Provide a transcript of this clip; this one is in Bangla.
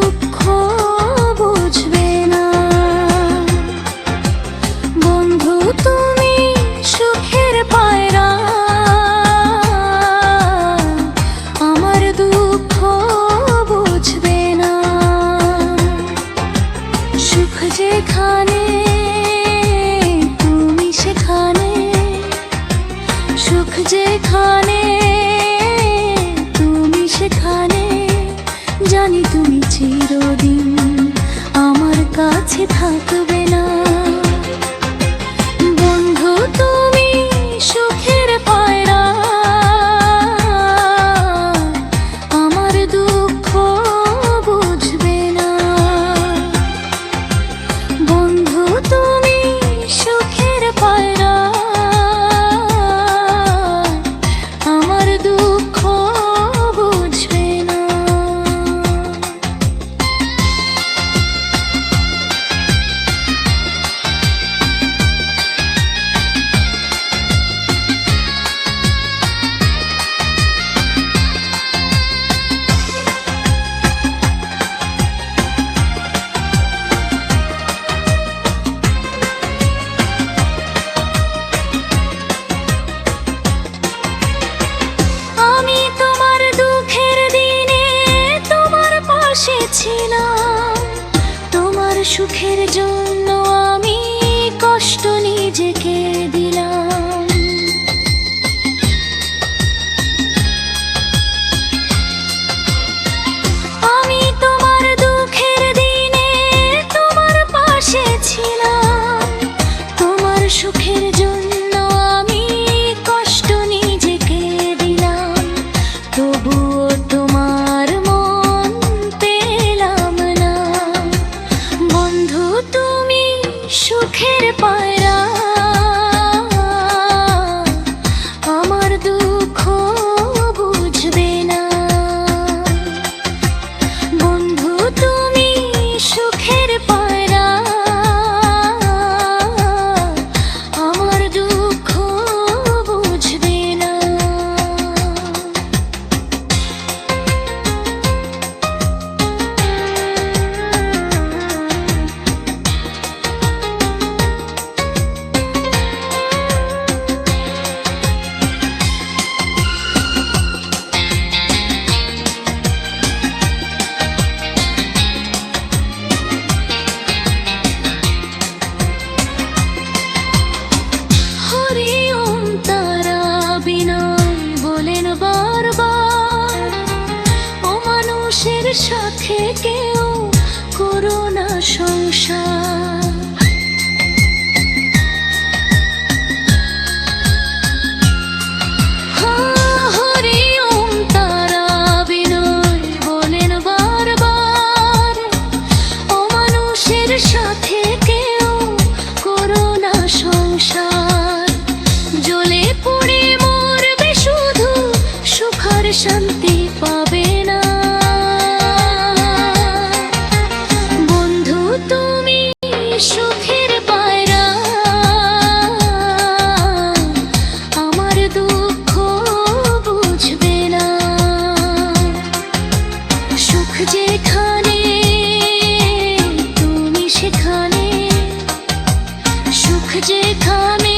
দুঃখ বুঝবে না। বন্ধু তুমি সুখের পায়রা। আমার দুঃখ বুঝবে না। যেখানে সুখ যেখানে জানি তুমি চিরদিন আমার কাছে থাকবে না। সুখের যেখানে